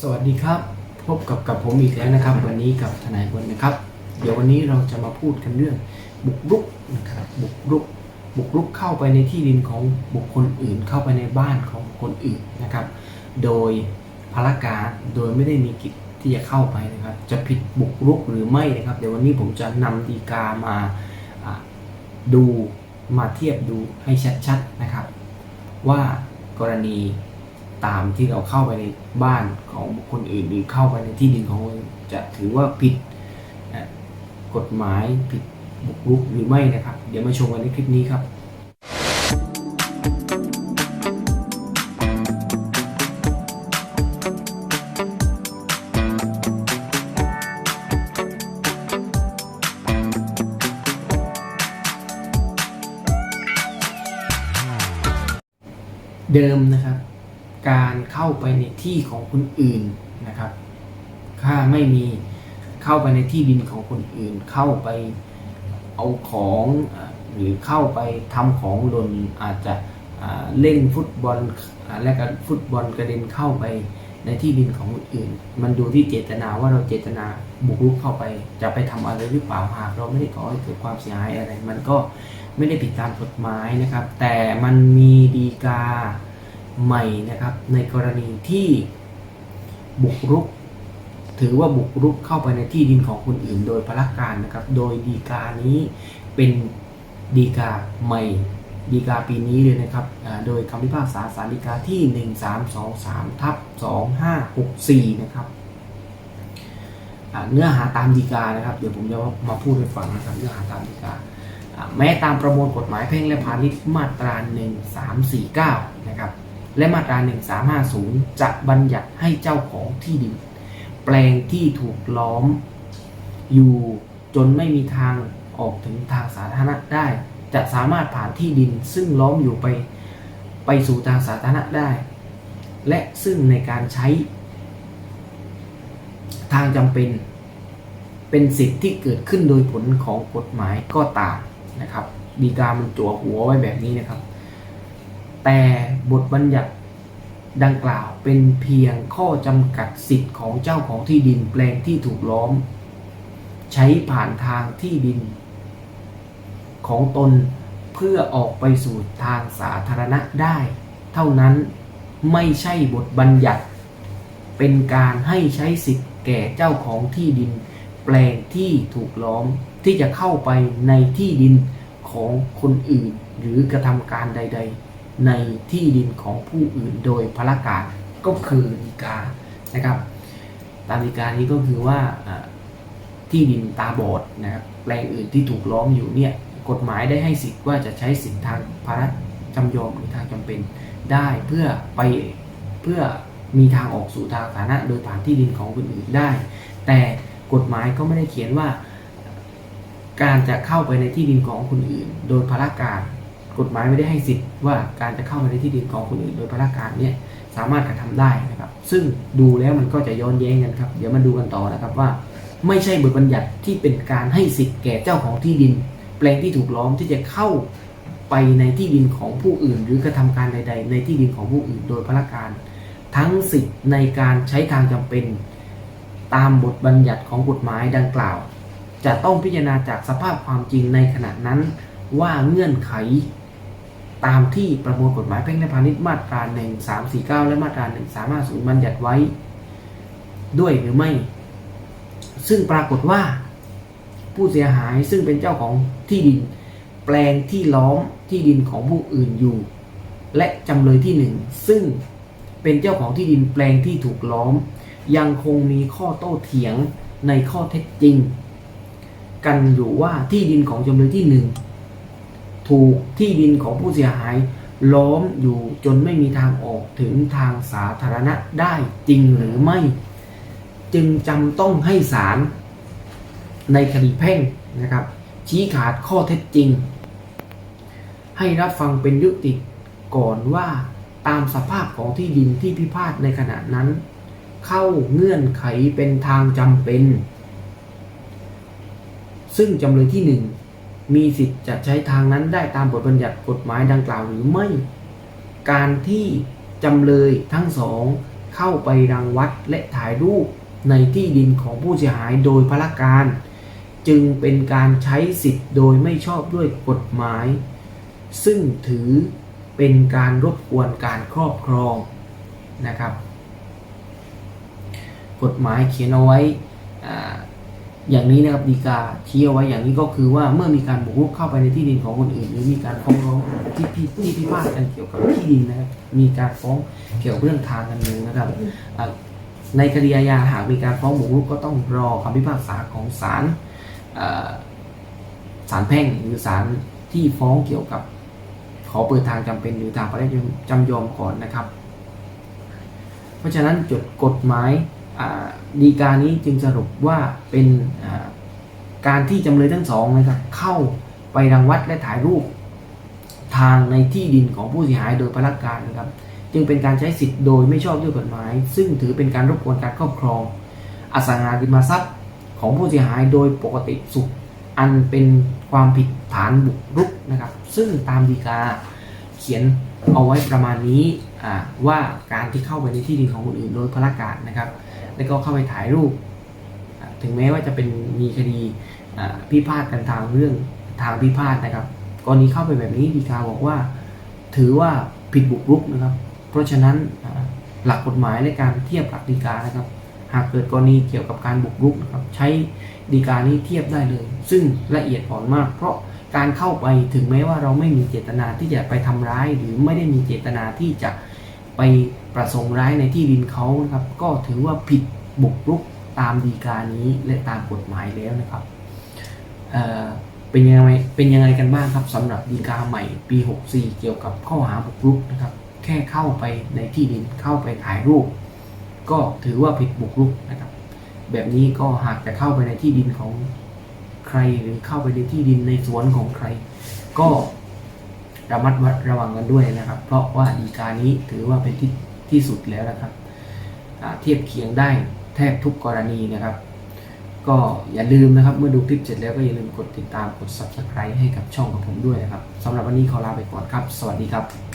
สวัสดีครับ พบกับกับผมอีกแล้วนะครับ วันนี้กับทนายบนนะครับ เดี๋ยววันนี้เราจะมาพูดกันเรื่อง บุกรุกนะครับบุกรุก บุกรุกเข้าไปในที่ดินของบุคคลอื่น เข้าไปในบ้านของบุคคลอื่นนะครับ โดยพลการโดยไม่ได้มีกิจที่จะเข้าไปนะครับ จะผิดบุกรุกหรือไม่นะครับ เดี๋ยววันนี้ผมจะนำดีกามาดูมาเทียบดูให้ชัดๆนะครับ ว่ากรณี ตามที่เราเข้าไปในบ้านของบุคคลอื่นหรือเข้าไปในที่ดินของจะถือว่าผิดกฎหมายผิดบุกรุกหรือไม่นะครับ เดี๋ยวมาชมกันในคลิปนี้ครับเดิมนะครับ การเข้าไปในที่ของคนอื่นนะครับ ถ้าไม่มีเข้าไปในที่ดินของคนอื่น เข้าไปเอาของหรือเข้าไปทำของหล่นอาจจะเล่นฟุตบอลและก็ฟุตบอลกระเด็นเข้าไปในที่ดินของคนอื่น มันดูที่เจตนาว่าเราเจตนาบุกรุกเข้าไป จะไปทำอะไรหรือเปล่าหากเราไม่ได้ก่อให้เกิดความเสียหายอะไร มันก็ไม่ได้ผิดตามกฎหมายนะครับ แต่มันมีดีกา ใหม่นะครับในกรณีที่บุกรุก ถือว่าบุกรุกเข้าไปในที่ดินของคนอื่น โดยพละการนะครับ โดยดีกานี้เป็นดีกาใหม่ดีกาปีนี้เลยนะครับ โดยคำพิพากษาสารดีกาที่ 1323ทับ2564 นะครับ เนื้อหาตามดีกานะครับ เดี๋ยวผมจะมาพูดให้ฟังนะครับ เนื้อหาตามดีกาอ่าแม้ตามประมวลกฎหมายแพ่งและพาณิชย์มาตรา 1349 นะครับ และมาตรา 1350 จะบัญญัติให้เจ้าของที่ดิน แปลงที่ถูกล้อมอยู่จนไม่มีทางออกถึงทางสาธารณะได้ จะสามารถผ่านที่ดินซึ่งล้อมอยู่ไปไปสู่ทางสาธารณะได้ และซึ่งในการใช้ ทางจำเป็น เป็นสิทธิ์ที่เกิดขึ้นโดยผลของกฎหมายก็ตามนะครับ ดีกามันจั่วหัวไว้แบบนี้นะครับ แต่บทบัญญัติดังกล่าวเป็นเพียงข้อจำกัดสิทธิ์ของเจ้าของที่ดินแปลงที่ถูกล้อม ใช้ผ่านทางที่ดิน ของตนเพื่อออกไปสู่ทางสาธารณะได้ เท่านั้นไม่ใช่บทบัญญัติ เป็นการให้ใช้สิทธิ์แก่เจ้าของที่ดิน แปลงที่ถูกล้อมที่จะเข้าไปในที่ดินของคนอื่นหรือกระทำการใด ๆ ในที่ดินของผู้อื่นโดยพละการก็คือดีกานะครับ ตามดีกานี้ก็คือว่าที่ดินตาบอดนะครับแปลงอื่นที่ถูกล้อมอยู่เนี่ยกฎหมายได้ให้สิทธิ์ว่าจะใช้สิทธิทางภาระจำยอมหรือทางจำเป็นได้เพื่อไปเพื่อมีทางออกสู่ทางสาธารณะโดยผ่านที่ดินของคนอื่นได้ แต่กฎหมายก็ไม่ได้เขียนว่า การจะเข้าไปในที่ดินของคนอื่น โดยพละการ กฎหมายไม่ได้ให้สิทธิ์ว่าการจะเข้าไปในที่ดินของคนอื่นโดยพละการเนี่ยสามารถกระทำได้นะครับ ซึ่งดูแล้วมันก็จะย้อนแย้งกันครับ เดี๋ยวมาดูกันต่อนะครับว่า ไม่ใช่บทบัญญัติที่เป็นการให้สิทธิ์แก่เจ้าของที่ดิน แปลงที่ถูกล้อมที่จะเข้าไปในที่ดินของผู้อื่น หรือกระทำการใด ๆ ในที่ดินของผู้อื่น โดยพละการ ทั้งสิทธิ์ในการใช้ทางจำเป็น ตามบทบัญญัติของกฎหมายดังกล่าว จะต้องพิจารณาจากสภาพความจริงในขณะนั้นว่าเงื่อนไข ตามที่ประมวลกฎหมายแพ่งและพาณิชย์มาตรา 1349 และมาตรา 1350 บัญญัติไว้ด้วยหรือไม่ ซึ่งปรากฏว่าผู้เสียหายซึ่งเป็นเจ้าของที่ดิน แปลงที่ล้อมที่ดินของผู้อื่นอยู่ และจำเลยที่หนึ่งซึ่งเป็นเจ้าของที่ดินแปลงที่ถูกล้อม ยังคงมีข้อโต้เถียงในข้อเท็จจริง กันอยู่ว่าที่ดินของจำเลยที่หนึ่ง ถูกที่ดินของผู้เสียหาย ล้อมอยู่จนไม่มีทางออกถึงทางสาธารณะได้จริงหรือไม่ จึงจำต้องให้ศาลในคดีแพ่งนะครับ ชี้ขาดข้อเท็จจริง ให้รับฟังเป็นยุติก่อนว่าตามสภาพของที่ดินที่พิพาทในขณะนั้น เข้าเงื่อนไขเป็นทางจำเป็น ซึ่งจำเลยที่หนึ่ง มีสิทธิ์จะใช้ทางนั้นได้ตามบทบัญญัติกฎหมายดังกล่าวหรือไม่ การที่จำเลยทั้งสองเข้าไปรังวัดและถ่ายรูปในที่ดินของผู้เสียหายโดยพละการ จึงเป็นการใช้สิทธิ์โดยไม่ชอบด้วยกฎหมาย ซึ่งถือเป็นการรบกวนการครอบครองนะครับ กฎหมายเขียนเอาไว้ อย่างนี้นะครับดีกาชี้เอาไว้อย่างนี้ก็คือว่าเมื่อมีการบุกรุกเข้าไปในที่ดินของคนอื่น หรือมีการฟ้องร้องที่พิที่พิพาทกันเกี่ยวกับที่ดินนะครับมีการฟ้องเกี่ยวกับเรื่องทางการเมืองนะครับในคดีอาญาหากมีการฟ้องบุกรุกก็ต้องรอคำพิพากษาของศาลศาลแพ่งหรือศาลที่ฟ้องเกี่ยวกับขอเปิดทางจำเป็นหรือทางประเทศจำยอมก่อนนะครับ เพราะฉะนั้นจดกฎหมาย ดีกานี้จึงสรุปว่าเป็นการที่จำเลยทั้งสองนะครับเข้าไปรังวัดและถ่ายรูป ทางในที่ดินของผู้เสียหายโดยพละการนะครับ จึงเป็นการใช้สิทธิ์โดยไม่ชอบด้วยกฎหมาย ซึ่งถือเป็นการรบกวนการครอบครอง อสังหาริมทรัพย์ของผู้เสียหายโดยปกติสุข อันเป็นความผิดฐานบุกรุกนะครับ ซึ่งตามดีกาเขียนเอาไว้ประมาณนี้ว่าการที่เข้าไปในที่ดินของคนอื่นโดยพละการนะครับ แล้วก็เข้าไปถ่ายรูป ถึงแม้ว่าจะเป็นมีคดีพิพาทกันทางเรื่องทางพิพาทนะครับกรณีเข้าไปแบบนี้ดีกาบอกว่า ถือว่าผิดบุกรุกนะครับ เพราะฉะนั้นหลักกฎหมายและการเทียบหลักดีกานะครับ หากเกิดกรณีเกี่ยวกับการบุกรุกนะครับใช้ดีกานี้เทียบได้เลย ซึ่งละเอียดอ่อนมาก เพราะการเข้าไปถึงแม้ว่าเราไม่มีเจตนาที่จะไปทำร้าย หรือไม่ได้มีเจตนาที่จะ ไปประสงค์ร้ายในที่ดินเขานะครับ ก็ถือว่าผิดบุกรุกตามดีกานี้และตามกฎหมายแล้วนะครับเเป็นยังไงเป็นยังไงกันบ้างครับสำหรับดีกาใหม่ปี 64 เกี่ยวกับข้อหาบุกรุกนะครับ แค่เข้าไปในที่ดินเข้าไปถ่ายรูป ก็ถือว่าผิดบุกรุกนะครับ แบบนี้ก็หากจะเข้าไปในที่ดินของใครหรือเข้าไปในที่ดินในสวนของใคร ก็ ระมัดระวังกันด้วยนะครับ เพราะว่าดีกานี้ถือว่าเป็นที่ที่สุดแล้วนะครับเทียบเคียงได้แทบทุกกรณีนะครับ ก็อย่าลืมนะครับ เมื่อดูคลิปเสร็จแล้วก็อย่าลืมกดติดตามกด subscribe ให้กับช่องของผมด้วยนะครับสำหรับวันนี้ขอลาไปก่อนครับ สวัสดีครับ